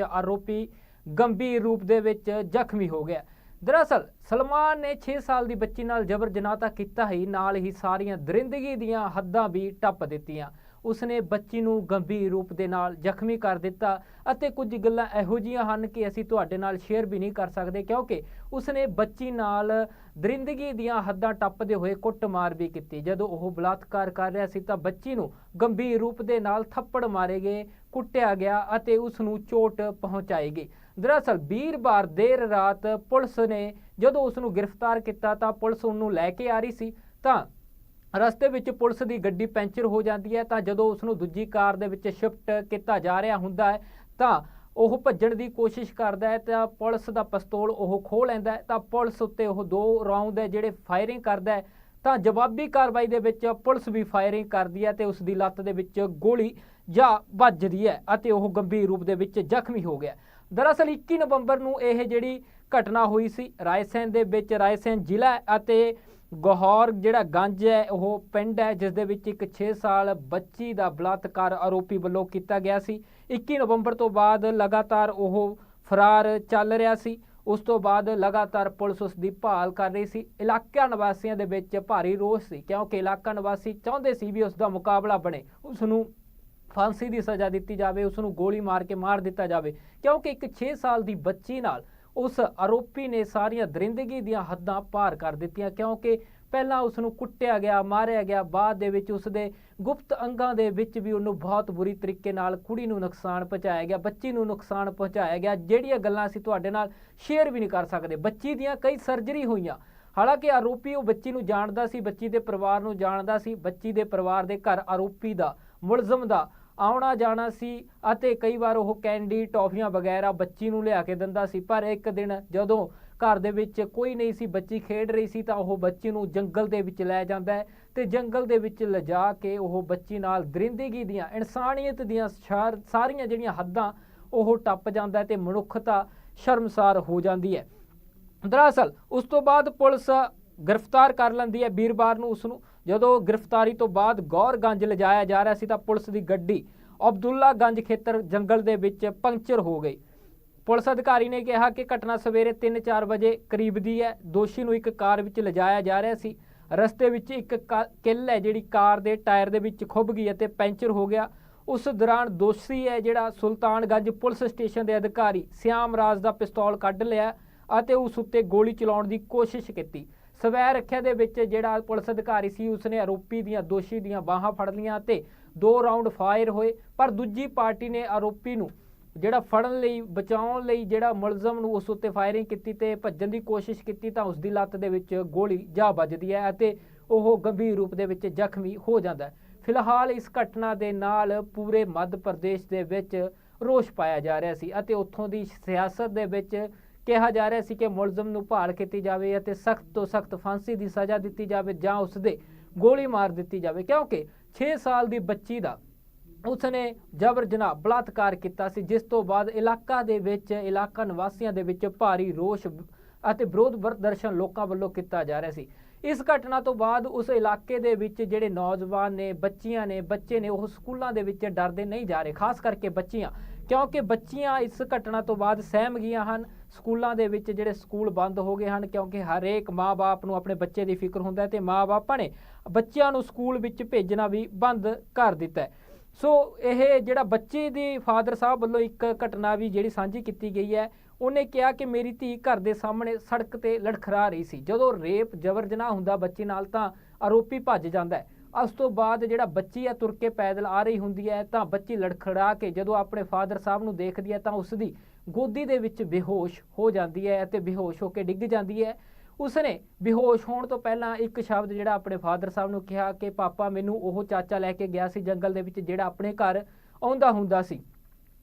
ਆਰੋਪੀ ਗੰਭੀਰ ਰੂਪ ਦੇ ਵਿੱਚ ਜ਼ਖਮੀ ਹੋ ਗਿਆ। ਦਰਅਸਲ, ਸਲਮਾਨ ਨੇ 6 ਸਾਲ ਦੀ ਬੱਚੀ ਨਾਲ ਜਬਰ ਜਨਾਹ ਤਾਂ ਕੀਤਾ ਹੀ ਨਾਲ ਹੀ ਸਾਰੀਆਂ ਦਰਿੰਦਗੀ ਦੀਆਂ ਹੱਦਾਂ ਵੀ ਟੱਪ ਦਿੱਤੀਆਂ। ਉਸਨੇ ਬੱਚੀ ਨੂੰ ਗੰਭੀਰ ਰੂਪ ਦੇ ਨਾਲ ਜ਼ਖਮੀ ਕਰ ਦਿੱਤਾ ਅਤੇ ਕੁਝ ਗੱਲਾਂ ਇਹੋ ਜੀਆਂ ਹਨ ਕਿ ਅਸੀਂ ਤੁਹਾਡੇ ਨਾਲ ਸ਼ੇਅਰ ਵੀ ਨਹੀਂ ਕਰ ਸਕਦੇ ਕਿਉਂਕਿ ਉਸਨੇ ਬੱਚੀ ਨਾਲ ਦਰਿੰਦਗੀ ਦੀਆਂ ਹੱਦਾਂ ਟੱਪਦੇ ਹੋਏ ਕੁੱਟਮਾਰ ਵੀ ਕੀਤੀ। ਜਦੋਂ ਉਹ ਬਲਾਤਕਾਰ ਕਰ ਰਿਹਾ ਸੀ ਤਾਂ ਬੱਚੀ ਨੂੰ ਗੰਭੀਰ ਰੂਪ ਦੇ ਨਾਲ ਥੱਪੜ ਮਾਰੇ ਗਏ। ਕੁੱਟਿਆ ਗਿਆ ਅਤੇ ਉਸ ਨੂੰ ਚੋਟ ਪਹੁੰਚਾਈ ਗਈ। ਦਰਅਸਲ ਵੀਰਵਾਰ ਦੇਰ ਰਾਤ ਪੁਲਿਸ ਨੇ ਜਦੋਂ ਉਸ ਨੂੰ ਗ੍ਰਿਫਤਾਰ ਕੀਤਾ ਤਾਂ ਪੁਲਿਸ ਉਹਨੂੰ ਲੈ ਕੇ ਆ ਰਹੀ ਸੀ। ਤਾਂ ਰਸਤੇ ਵਿੱਚ ਪੁਲਿਸ ਦੀ ਗੱਡੀ ਪੈਂਚਰ ਹੋ ਜਾਂਦੀ ਹੈ। ਤਾਂ ਜਦੋਂ ਉਸ ਨੂੰ ਦੂਜੀ ਕਾਰ ਦੇ ਵਿੱਚ ਸ਼ਿਫਟ ਕੀਤਾ ਜਾ ਰਿਹਾ ਹੁੰਦਾ ਹੈ, ਤਾਂ ਉਹ ਭੱਜਣ ਦੀ ਕੋਸ਼ਿਸ਼ ਕਰਦਾ ਹੈ। ਤਾਂ ਪੁਲਿਸ ਦਾ ਪਿਸਤੌਲ ਉਹ ਖੋਹ ਲੈਂਦਾ ਹੈ। ਤਾਂ ਪੁਲਿਸ ਉੱਤੇ ਉਹ ਦੋ ਰਾਉਂਡ ਹੈ ਜਿਹੜੇ ਫਾਇਰਿੰਗ ਕਰਦਾ ਹੈ। ਤਾਂ ਜਵਾਬੀ ਕਾਰਵਾਈ ਦੇ ਵਿੱਚ ਪੁਲਿਸ ਵੀ ਫਾਇਰਿੰਗ ਕਰਦੀ ਹੈ ਤੇ ਉਸ ਦੀ ਲੱਤ ਦੇ ਵਿੱਚ ਗੋਲੀ ਜਾਂ ਵੱਜਦੀ ਹੈ ਅਤੇ ਉਹ ਗੰਭੀਰ ਰੂਪ ਦੇ ਵਿੱਚ ਜ਼ਖਮੀ ਹੋ ਗਿਆ। ਦਰਅਸਲ 21 ਨਵੰਬਰ ਨੂੰ ਇਹ ਜਿਹੜੀ ਘਟਨਾ ਹੋਈ ਸੀ ਰਾਇਸੈਨ ਦੇ ਵਿੱਚ ਰਾਇਸੈਨ ਜ਼ਿਲ੍ਹਾ ਅਤੇ ਗੋਹੌਰ ਜਿਹੜਾ ਗੰਜ ਹੈ, ਉਹ ਪਿੰਡ ਹੈ, ਜਿਸ ਦੇ ਵਿੱਚ ਇੱਕ 6 ਸਾਲ ਬੱਚੀ ਦਾ ਬਲਾਤਕਾਰ ਆਰੋਪੀ ਵੱਲੋਂ ਕੀਤਾ ਗਿਆ ਸੀ। 21 ਨਵੰਬਰ ਤੋਂ ਬਾਅਦ ਲਗਾਤਾਰ ਉਹ ਫਰਾਰ ਚੱਲ ਰਿਹਾ ਸੀ। ਉਸ ਤੋਂ ਬਾਅਦ ਲਗਾਤਾਰ ਪੁਲਿਸ ਉਸ ਦੀ ਭਾਲ ਕਰ ਰਹੀ ਸੀ। ਇਲਾਕਾ ਨਿਵਾਸੀਆਂ ਦੇ ਵਿੱਚ ਭਾਰੀ ਰੋਸ ਸੀ, ਕਿਉਂਕਿ ਇਲਾਕਾ ਨਿਵਾਸੀ ਚਾਹੁੰਦੇ ਸੀ ਵੀ ਉਸ ਦਾ ਮੁਕਾਬਲਾ ਬਣੇ। ਉਸ ਨੂੰ ਫਾਂਸੀ ਦੀ ਸਜ਼ਾ ਦਿੱਤੀ ਜਾਵੇ ਉਸ ਨੂੰ ਗੋਲੀ ਮਾਰ ਕੇ ਮਾਰ ਦਿੱਤਾ ਜਾਵੇ, ਕਿਉਂਕਿ ਇੱਕ 6 ਸਾਲ ਦੀ ਬੱਚੀ ਨਾਲ ਉਸ ਆਰੋਪੀ ਨੇ ਸਾਰੀਆਂ ਦਰਿੰਦਗੀ ਦੀਆਂ ਹੱਦਾਂ ਪਾਰ ਕਰ ਦਿੱਤੀਆਂ, ਕਿਉਂਕਿ ਪਹਿਲਾਂ ਉਸ ਨੂੰ ਕੁੱਟਿਆ ਗਿਆ, ਮਾਰਿਆ ਗਿਆ, ਬਾਅਦ ਦੇ ਵਿੱਚ ਉਸ ਦੇ ਗੁਪਤ ਅੰਗਾਂ ਦੇ ਵਿੱਚ ਵੀ ਉਹਨੂੰ ਬਹੁਤ ਬੁਰੀ ਤਰੀਕੇ ਨਾਲ ਕੁੜੀ ਨੂੰ ਨੁਕਸਾਨ ਪਹੁੰਚਾਇਆ ਗਿਆ, ਬੱਚੀ ਨੂੰ ਨੁਕਸਾਨ ਪਹੁੰਚਾਇਆ ਗਿਆ, ਜਿਹੜੀਆਂ ਗੱਲਾਂ ਅਸੀਂ ਤੁਹਾਡੇ ਨਾਲ ਸ਼ੇਅਰ ਵੀ ਨਹੀਂ ਕਰ ਸਕਦੇ। ਬੱਚੀ ਦੀਆਂ ਕਈ ਸਰਜਰੀ ਹੋਈਆਂ। ਹਾਲਾਂਕਿ ਆਰੋਪੀ ਉਹ ਬੱਚੀ ਨੂੰ ਜਾਣਦਾ ਸੀ, ਬੱਚੀ ਦੇ ਪਰਿਵਾਰ ਨੂੰ ਜਾਣਦਾ ਸੀ, ਬੱਚੀ ਦੇ ਪਰਿਵਾਰ ਦੇ ਘਰ ਆਰੋਪੀ ਦਾ, ਮੁਲਜ਼ਮ ਦਾ ਆਉਣਾ ਜਾਣਾ ਸੀ ਅਤੇ ਕਈ ਵਾਰ ਉਹ ਕੈਂਡੀ ਟੌਫੀਆਂ ਵਗੈਰਾ ਬੱਚੀ ਨੂੰ ਲਿਆ ਕੇ ਦਿੰਦਾ ਸੀ। ਪਰ ਇੱਕ ਦਿਨ ਜਦੋਂ ਘਰ ਦੇ ਵਿੱਚ ਕੋਈ ਨਹੀਂ ਸੀ, ਬੱਚੀ ਖੇਡ ਰਹੀ ਸੀ ਤਾਂ ਉਹ ਬੱਚੀ ਨੂੰ ਜੰਗਲ ਦੇ ਵਿੱਚ ਲੈ ਜਾਂਦਾ ਹੈ ਤੇ ਜੰਗਲ ਦੇ ਵਿੱਚ ਲਿਜਾ ਕੇ ਉਹ ਬੱਚੀ ਨਾਲ ਦਰਿੰਦਗੀ ਦੀਆਂ, ਇਨਸਾਨੀਅਤ ਦੀਆਂ ਸਾਰ- ਸਾਰੀਆਂ ਜਿਹੜੀਆਂ ਹੱਦਾਂ ਉਹ ਟੱਪ ਜਾਂਦਾ ਹੈ ਤੇ ਮਨੁੱਖਤਾ ਸ਼ਰਮਸਾਰ ਹੋ ਜਾਂਦੀ ਹੈ। ਦਰਅਸਲ, ਉਸ ਤੋਂ ਬਾਅਦ ਪੁਲਿਸ ਗ੍ਰਿਫਤਾਰ ਕਰ ਲੈਂਦੀ ਹੈ ਵੀਰਵਾਰ ਨੂੰ ਉਸ ਨੂੰ। ਜਦੋਂ ਗ੍ਰਿਫਤਾਰੀ ਤੋਂ ਬਾਅਦ ਗੌਰਗੰਜ ਲਿਜਾਇਆ ਜਾ ਰਿਹਾ ਸੀ ਤਾਂ ਪੁਲਿਸ ਦੀ ਗੱਡੀ ਅਬਦੁੱਲਾ ਗੰਜ ਖੇਤਰ ਜੰਗਲ ਦੇ ਵਿੱਚ ਪੰਕਚਰ ਹੋ ਗਈ। ਪੁਲਿਸ ਅਧਿਕਾਰੀ ਨੇ ਕਿਹਾ ਕਿ ਘਟਨਾ ਸਵੇਰੇ 3-4 ਵਜੇ ਕਰੀਬ ਦੀ ਹੈ। ਦੋਸ਼ੀ ਨੂੰ ਇੱਕ ਕਾਰ ਵਿੱਚ ਲਿਜਾਇਆ ਜਾ ਰਿਹਾ ਸੀ। ਰਸਤੇ ਵਿੱਚ ਇੱਕ ਕਾ- ਕਿੱਲ ਹੈ ਜਿਹੜੀ ਕਾਰ ਦੇ ਟਾਇਰ ਦੇ ਵਿੱਚ ਖੁੱਭ ਗਈ ਅਤੇ ਪੈਂਚਰ ਹੋ ਗਿਆ। ਉਸ ਦੌਰਾਨ ਦੋਸ਼ੀ ਹੈ ਜਿਹੜਾ ਸੁਲਤਾਨਗੰਜ ਪੁਲਿਸ ਸਟੇਸ਼ਨ ਦੇ ਅਧਿਕਾਰੀ ਸਿਆਮ ਰਾਜ ਦਾ ਪਿਸਤੌਲ ਕੱਢ ਲਿਆ ਅਤੇ ਉਸ ਉੱਤੇ ਗੋਲੀ ਚਲਾਉਣ ਦੀ ਕੋਸ਼ਿਸ਼ ਕੀਤੀ। ਸਵੈ ਰੱਖਿਆ ਦੇ ਵਿੱਚ ਜਿਹੜਾ ਪੁਲਿਸ ਅਧਿਕਾਰੀ ਸੀ, ਉਸਨੇ ਆਰੋਪੀ ਦੀਆਂ ਦੋਸ਼ੀ ਦੀਆਂ ਬਾਹਾਂ ਫੜ ਲਈਆਂ ਤੇ ਦੋ ਰਾਉਂਡ ਫਾਇਰ ਹੋਏ, ਪਰ ਦੂਜੀ ਪਾਰਟੀ ਨੇ ਆਰੋਪੀ ਨੂੰ ਜਿਹੜਾ ਫੜਨ ਲਈ, ਬਚਾਉਣ ਲਈ ਜਿਹੜਾ ਮੁਲਜ਼ਮ ਨੂੰ ਉਸ ਉੱਤੇ ਫਾਇਰਿੰਗ ਕੀਤੀ ਤੇ ਭੱਜਣ ਦੀ ਕੋਸ਼ਿਸ਼ ਕੀਤੀ ਤਾਂ ਉਸ ਦੀ ਲੱਤ ਦੇ ਵਿੱਚ ਗੋਲੀ ਜਾ ਵੱਜਦੀ ਹੈ ਅਤੇ ਉਹ ਗੰਭੀਰ ਰੂਪ ਦੇ ਵਿੱਚ ਜ਼ਖਮੀ ਹੋ ਜਾਂਦਾ ਹੈ। ਫਿਲਹਾਲ ਇਸ ਘਟਨਾ ਦੇ ਨਾਲ ਪੂਰੇ ਮੱਧ ਪ੍ਰਦੇਸ਼ ਦੇ ਵਿੱਚ ਰੋਸ਼ ਪਾਇਆ ਜਾ ਰਿਹਾ ਸੀ ਅਤੇ ਉੱਥੋਂ ਦੀ ਸਿਆਸਤ ਦੇ ਵਿੱਚ ਕਿਹਾ ਜਾ ਰਿਹਾ ਸੀ ਕਿ ਮੁਲਜ਼ਮ ਨੂੰ ਭਾਲ ਕੀਤੀ ਜਾਵੇ ਅਤੇ ਸਖਤ ਤੋਂ ਸਖਤ ਫਾਂਸੀ ਦੀ ਸਜ਼ਾ ਦਿੱਤੀ ਜਾਵੇ ਜਾਂ ਉਸ ਦੇ ਗੋਲੀ ਮਾਰ ਦਿੱਤੀ ਜਾਵੇ, ਕਿਉਂਕਿ 6 ਸਾਲ ਦੀ ਬੱਚੀ ਦਾ ਉਸਨੇ ਜਬਰ ਜਨਾਹ ਬਲਾਤਕਾਰ ਕੀਤਾ ਸੀ, ਜਿਸ ਤੋਂ ਬਾਅਦ ਇਲਾਕਾ ਦੇ ਵਿੱਚ, ਇਲਾਕਾ ਨਿਵਾਸੀਆਂ ਦੇ ਵਿੱਚ ਭਾਰੀ ਰੋਸ਼ ਅਤੇ ਵਿਰੋਧ ਪ੍ਰਦਰਸ਼ਨ ਲੋਕਾਂ ਵੱਲੋਂ ਕੀਤਾ ਜਾ ਰਿਹਾ ਸੀ। ਇਸ ਘਟਨਾ ਤੋਂ ਬਾਅਦ ਉਸ ਇਲਾਕੇ ਦੇ ਵਿੱਚ ਜਿਹੜੇ ਨੌਜਵਾਨ ਨੇ, ਬੱਚੀਆਂ ਨੇ, ਬੱਚੇ ਨੇ, ਉਹ ਸਕੂਲਾਂ ਦੇ ਵਿੱਚ ਡਰਦੇ ਨਹੀਂ ਜਾ ਰਹੇ, ਖਾਸ ਕਰਕੇ ਬੱਚੀਆਂ। ਕਿਉਂਕਿ ਬੱਚੀਆਂ ਇਸ ਘਟਨਾ ਤੋਂ ਬਾਅਦ ਸਹਿਮ ਗਈਆਂ ਹਨ। ਸਕੂਲਾਂ ਦੇ ਵਿੱਚ ਜਿਹੜੇ ਸਕੂਲ ਬੰਦ ਹੋ ਗਏ ਹਨ, ਕਿਉਂਕਿ ਹਰੇਕ ਮਾਪੇ ਨੂੰ ਆਪਣੇ ਬੱਚੇ ਦੀ ਫਿਕਰ ਹੁੰਦਾ ਹੈ ਤੇ ਮਾਪੇ ਨੇ ਬੱਚਿਆਂ ਨੂੰ ਸਕੂਲ ਵਿੱਚ ਭੇਜਣਾ ਵੀ ਬੰਦ ਕਰ ਦਿੱਤਾ ਹੈ। ਸੋ ਇਹ ਜਿਹੜਾ ਬੱਚੇ ਦੇ ਫਾਦਰ ਸਾਹਿਬ ਵੱਲੋਂ ਇੱਕ ਘਟਨਾ ਵੀ ਜਿਹੜੀ ਸਾਂਝੀ ਕੀਤੀ ਗਈ ਹੈ, ਉਹਨੇ ਕਿਹਾ ਕਿ ਮੇਰੀ ਧੀ ਘਰ ਦੇ ਸਾਹਮਣੇ ਸੜਕ ਤੇ ਲੜਖੜਾ ਰਹੀ ਸੀ। ਜਦੋਂ ਰੇਪ ਜਬਰ ਜਨਾਹ ਹੁੰਦਾ ਬੱਚੇ ਨਾਲ ਤਾਂ ਆਰੋਪੀ ਭੱਜ ਜਾਂਦਾ ਹੈ। ਉਸ ਤੋਂ ਬਾਅਦ ਜਿਹੜਾ ਬੱਚੀ ਆ ਤੁਰ ਕੇ ਪੈਦਲ ਆ ਰਹੀ ਹੁੰਦੀ ਹੈ, ਤਾਂ ਬੱਚੀ ਲੜਖੜਾ ਕੇ ਜਦੋਂ ਆਪਣੇ ਫਾਦਰ ਸਾਹਿਬ ਨੂੰ ਦੇਖਦੀ ਹੈ, ਤਾਂ ਉਸ ਦੀ ਗੋਦੀ ਦੇ ਵਿੱਚ ਬੇਹੋਸ਼ ਹੋ ਜਾਂਦੀ ਹੈ ਅਤੇ ਬੇਹੋਸ਼ ਹੋ ਕੇ ਡਿੱਗ ਜਾਂਦੀ ਹੈ। ਉਸਨੇ ਬੇਹੋਸ਼ ਹੋਣ ਤੋਂ ਪਹਿਲਾਂ ਇੱਕ ਸ਼ਬਦ ਜਿਹੜਾ ਆਪਣੇ ਫਾਦਰ ਸਾਹਿਬ ਨੂੰ ਕਿਹਾ ਕਿ ਪਾਪਾ, ਮੈਨੂੰ ਉਹ ਚਾਚਾ ਲੈ ਕੇ ਗਿਆ ਸੀ ਜੰਗਲ ਦੇ ਵਿੱਚ ਜਿਹੜਾ ਆਪਣੇ ਘਰ ਆਉਂਦਾ ਹੁੰਦਾ ਸੀ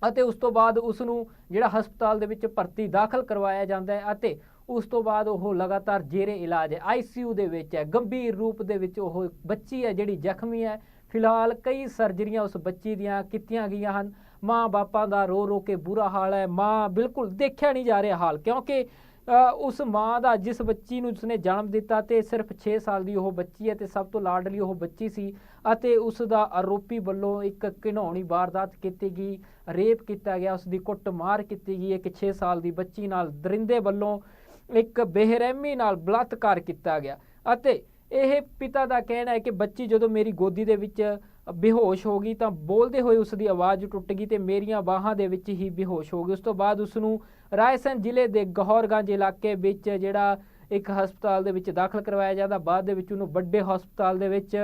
ਅਤੇ ਉਸ ਤੋਂ ਬਾਅਦ ਉਸ ਨੂੰ ਜਿਹੜਾ ਹਸਪਤਾਲ ਦੇ ਵਿੱਚ ਭਰਤੀ ਦਾਖਲ ਕਰਵਾਇਆ ਜਾਂਦਾ ਹੈ ਅਤੇ ਉਸ ਤੋਂ ਬਾਅਦ ਉਹ ਲਗਾਤਾਰ ਜੇਰੇ ਇਲਾਜ ਹੈ ਆਈਸੀਯੂ ਦੇ ਵਿੱਚ ਹੈ, ਗੰਭੀਰ ਰੂਪ ਦੇ ਵਿੱਚ ਉਹ ਬੱਚੀ ਹੈ ਜਿਹੜੀ ਜ਼ਖਮੀ ਹੈ। ਫਿਲਹਾਲ ਕਈ ਸਰਜਰੀਆਂ ਉਸ ਬੱਚੀ ਦੀਆਂ ਕੀਤੀਆਂ ਗਈਆਂ ਹਨ। ਮਾਂ ਬਾਪਾਂ ਦਾ ਰੋ ਰੋ ਕੇ ਬੁਰਾ ਹਾਲ ਹੈ, ਮਾਂ ਬਿਲਕੁਲ ਦੇਖਿਆ ਨਹੀਂ ਜਾ ਰਿਹਾ ਹਾਲ, ਕਿਉਂਕਿ ਉਸ ਮਾਂ ਦਾ ਜਿਸ ਬੱਚੀ ਨੂੰ ਉਸਨੇ ਜਨਮ ਦਿੱਤਾ ਤੇ ਸਿਰਫ 6 ਸਾਲ ਦੀ ਉਹ ਬੱਚੀ ਹੈ ਤੇ ਸਭ ਤੋਂ ਲਾਡਲੀ ਉਹ ਬੱਚੀ ਸੀ ਅਤੇ ਉਸ ਦਾ ਆਰੋਪੀ ਵੱਲੋਂ ਇੱਕ ਘਿਨੌਣੀ ਵਾਰਦਾਤ ਕੀਤੀ ਗਈ, ਰੇਪ ਕੀਤਾ ਗਿਆ ਉਸ ਦੀ ਕੁੱਟਮਾਰ ਕੀਤੀ ਗਈ, ਇੱਕ 6 ਸਾਲ ਦੀ ਬੱਚੀ ਨਾਲ ਦਰਿੰਦੇ ਵੱਲੋਂ ਇੱਕ ਬੇਰਹਿਮੀ ਨਾਲ ਬਲਾਤਕਾਰ ਕੀਤਾ ਗਿਆ। ਅਤੇ ਇਹ ਪਿਤਾ ਦਾ ਕਹਿਣਾ ਹੈ ਕਿ ਬੱਚੀ ਜਦੋਂ ਮੇਰੀ ਗੋਦੀ ਦੇ ਵਿੱਚ ਬੇਹੋਸ਼ ਹੋ ਗਈ ਤਾਂ ਬੋਲਦੇ ਹੋਏ ਉਸ ਦੀ ਆਵਾਜ਼ ਟੁੱਟ ਗਈ ਤੇ ਮੇਰੀਆਂ ਬਾਹਾਂ ਦੇ ਵਿੱਚ ਹੀ ਬੇਹੋਸ਼ ਹੋ ਗਈ। ਉਸ ਤੋਂ ਬਾਅਦ ਉਸ ਨੂੰ ਰਾਇਸਨ ਜ਼ਿਲ੍ਹੇ ਦੇ ਗਹੌਰਗੰਜ ਇਲਾਕੇ ਵਿੱਚ ਜਿਹੜਾ ਇੱਕ ਹਸਪਤਾਲ ਦੇ ਵਿੱਚ ਦਾਖਲ ਕਰਵਾਇਆ ਜਾਂਦਾ, ਬਾਅਦ ਦੇ ਵਿੱਚ ਉਹਨੂੰ ਵੱਡੇ ਹਸਪਤਾਲ ਦੇ ਵਿੱਚ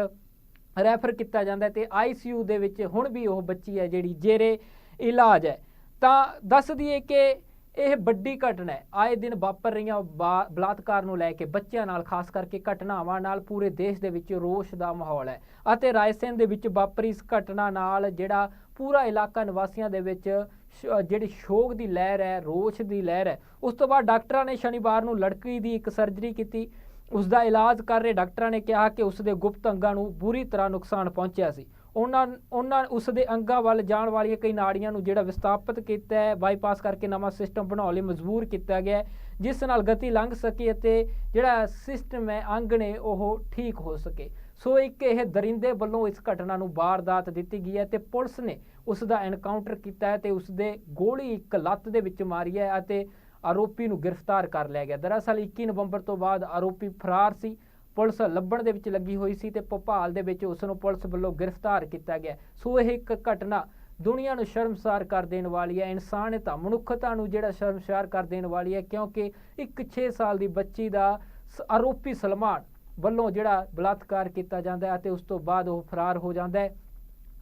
ਰੈਫਰ ਕੀਤਾ ਜਾਂਦਾ ਹੈ ਤੇ ਆਈਸੀਯੂ ਦੇ ਵਿੱਚ ਹੁਣ ਵੀ ਉਹ ਬੱਚੀ ਹੈ ਜਿਹੜੀ ਜੇਰੇ ਇਲਾਜ ਹੈ। ਤਾਂ ਦੱਸ ਦਈਏ ਕਿ ਇਹ ਵੱਡੀ ਘਟਨਾ ਹੈ। ਆਏ ਦਿਨ ਵਾਪਰ ਰਹੀਆਂ ਬਾ- ਬਲਾਤਕਾਰ ਨੂੰ ਲੈ ਕੇ ਬੱਚਿਆਂ ਨਾਲ, ਖਾਸ ਕਰਕੇ ਘਟਨਾਵਾਂ ਨਾਲ ਪੂਰੇ ਦੇਸ਼ ਦੇ ਵਿੱਚ ਰੋਸ਼ ਦਾ ਮਾਹੌਲ ਹੈ ਅਤੇ ਰਾਇਸੇਨ ਦੇ ਵਿੱਚ ਵਾਪਰੀ ਇਸ ਘਟਨਾ ਨਾਲ ਜਿਹੜਾ ਪੂਰਾ ਇਲਾਕਾ ਨਿਵਾਸੀਆਂ ਦੇ ਵਿੱਚ ਸ਼- ਜਿਹੜੀ ਸ਼ੋਕ ਦੀ ਲਹਿਰ ਹੈ, ਰੋਸ਼ ਦੀ ਲਹਿਰ ਹੈ, ਉਸ ਤੋਂ ਬਾਅਦ ਡਾਕਟਰਾਂ ਨੇ ਸ਼ਨੀਵਾਰ ਨੂੰ ਲੜਕੀ ਦੀ ਇੱਕ ਸਰਜਰੀ ਕੀਤੀ। ਉਸ ਦਾ ਇਲਾਜ ਕਰ ਰਹੇ ਡਾਕਟਰਾਂ ਨੇ ਕਿਹਾ ਕਿ ਉਸ ਦੇ ਗੁਪਤ ਅੰਗਾਂ ਨੂੰ ਬੁਰੀ ਤਰ੍ਹਾਂ ਨੁਕਸਾਨ ਪਹੁੰਚਿਆ ਸੀ। ਉਹਨਾਂ ਉਹਨਾਂ ਉਸ ਦੇ ਅੰਗਾਂ ਵੱਲ ਜਾਣ ਵਾਲੀਆਂ ਕਈ ਨਾੜੀਆਂ ਨੂੰ ਜਿਹੜਾ ਵਿਸਥਾਪਿਤ ਕੀਤਾ ਹੈ ਬਾਈਪਾਸ ਕਰਕੇ ਨਵਾਂ ਸਿਸਟਮ ਬਣਾਉਣ ਲਈ ਮਜਬੂਰ ਕੀਤਾ ਗਿਆ ਜਿਸ ਨਾਲ ਗਤੀ ਲੰਘ ਸਕੇ ਅਤੇ ਜਿਹੜਾ ਸਿਸਟਮ ਹੈ, ਅੰਗ ਨੇ ਉਹ ਠੀਕ ਹੋ ਸਕੇ। ਸੋ ਇੱਕ ਇਹ ਦਰਿੰਦੇ ਵੱਲੋਂ ਇਸ ਘਟਨਾ ਨੂੰ ਵਾਰਦਾਤ ਦਿੱਤੀ ਗਈ ਹੈ ਤੇ ਪੁਲਿਸ ਨੇ ਉਸ ਦਾ ਐਨਕਾਊਂਟਰ ਕੀਤਾ ਹੈ ਤੇ ਉਸ ਦੇ ਗੋਲੀ ਇੱਕ ਲੱਤ ਦੇ ਵਿੱਚ ਮਾਰੀ ਹੈ ਅਤੇ ਆਰੋਪੀ ਨੂੰ ਗ੍ਰਿਫਤਾਰ ਕਰ ਲਿਆ ਗਿਆ। ਦਰਅਸਲ 21 ਨਵੰਬਰ ਤੋਂ ਬਾਅਦ ਆਰੋਪੀ ਫਰਾਰ ਸੀ। ਪੁਲਿਸ ਲੱਭਣ ਦੇ ਵਿੱਚ ਲੱਗੀ ਹੋਈ ਸੀ ਤੇ ਭੋਪਾਲ ਦੇ ਵਿੱਚ ਉਸ ਨੂੰ ਪੁਲਿਸ ਵੱਲੋਂ ਗ੍ਰਿਫਤਾਰ ਕੀਤਾ ਗਿਆ। ਸੋ ਇਹ ਇੱਕ ਘਟਨਾ ਦੁਨੀਆ ਨੂੰ ਸ਼ਰਮਸਾਰ ਕਰ ਦੇਣ ਵਾਲੀ ਹੈ। ਇਨਸਾਨੀਅਤ ਮਨੁੱਖਤਾ ਨੂੰ ਜਿਹੜਾ ਸ਼ਰਮਸਾਰ ਕਰ ਦੇਣ ਵਾਲੀ ਹੈ, ਕਿਉਂਕਿ ਇੱਕ 6 ਸਾਲ ਦੀ ਬੱਚੀ ਦਾ ਸ- ਆਰੋਪੀ ਸਲਮਾਨ ਵੱਲੋਂ ਜਿਹੜਾ ਬਲਾਤਕਾਰ ਕੀਤਾ ਜਾਂਦਾ ਹੈ ਅਤੇ ਉਸ ਤੋਂ ਬਾਅਦ ਉਹ ਫਰਾਰ ਹੋ ਜਾਂਦਾ ਹੈ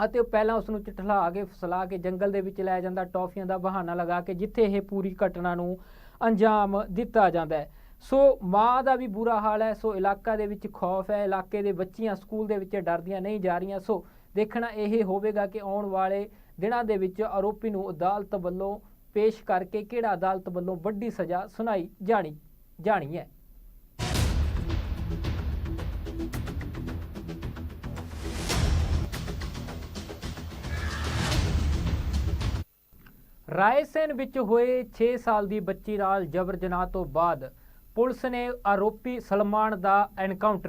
ਅਤੇ ਉਹ ਪਹਿਲਾਂ ਉਸ ਨੂੰ ਚਟਲਾ ਕੇ, ਫਸਲਾ ਕੇ, ਜੰਗਲ ਦੇ ਵਿੱਚ ਲੈ ਜਾਂਦਾ, ਟੌਫੀਆਂ ਦਾ ਬਹਾਨਾ ਲਗਾ ਕੇ, ਜਿੱਥੇ ਇਹ ਪੂਰੀ ਘਟਨਾ ਨੂੰ ਅੰਜਾਮ ਦਿੱਤਾ ਜਾਂਦਾ ਹੈ। ਸੋ ਮਾਂ ਦਾ ਵੀ ਬੁਰਾ ਹਾਲ ਹੈ, ਸੋ ਇਲਾਕਾ ਦੇ ਵਿੱਚ ਖੌਫ ਹੈ, ਇਲਾਕੇ ਦੇ ਬੱਚੀਆਂ ਸਕੂਲ ਦੇ ਵਿੱਚ ਡਰਦੀਆਂ ਨਹੀਂ ਜਾ ਰਹੀਆਂ, ਸੋ ਦੇਖਣਾ ਇਹ ਹੋਵੇਗਾ ਕਿ ਆਉਣ ਵਾਲੇ ਦਿਨਾਂ ਦੇ ਵਿੱਚ ਆਰੋਪੀ ਨੂੰ ਅਦਾਲਤ ਵੱਲੋਂ ਪੇਸ਼ ਕਰਕੇ ਕਿਹੜਾ ਅਦਾਲਤ ਵੱਲੋਂ ਵੱਡੀ ਸਜ਼ਾ ਸੁਣਾਈ ਜਾਣੀ ਜਾਣੀ ਹੈ। ਰਾਏਸੇਨ ਵਿੱਚ ਹੋਏ 6 ਸਾਲ ਦੀ ਬੱਚੀ ਨਾਲ ਜਬਰ ਜਨਾਹ ਤੋਂ ਬਾਅਦ ਪੁਲਿਸ ਨੇ ਆਰੋਪੀ ਸਲਮਾਨ ਦਾ ਐਨਕਾਊਂਟਰ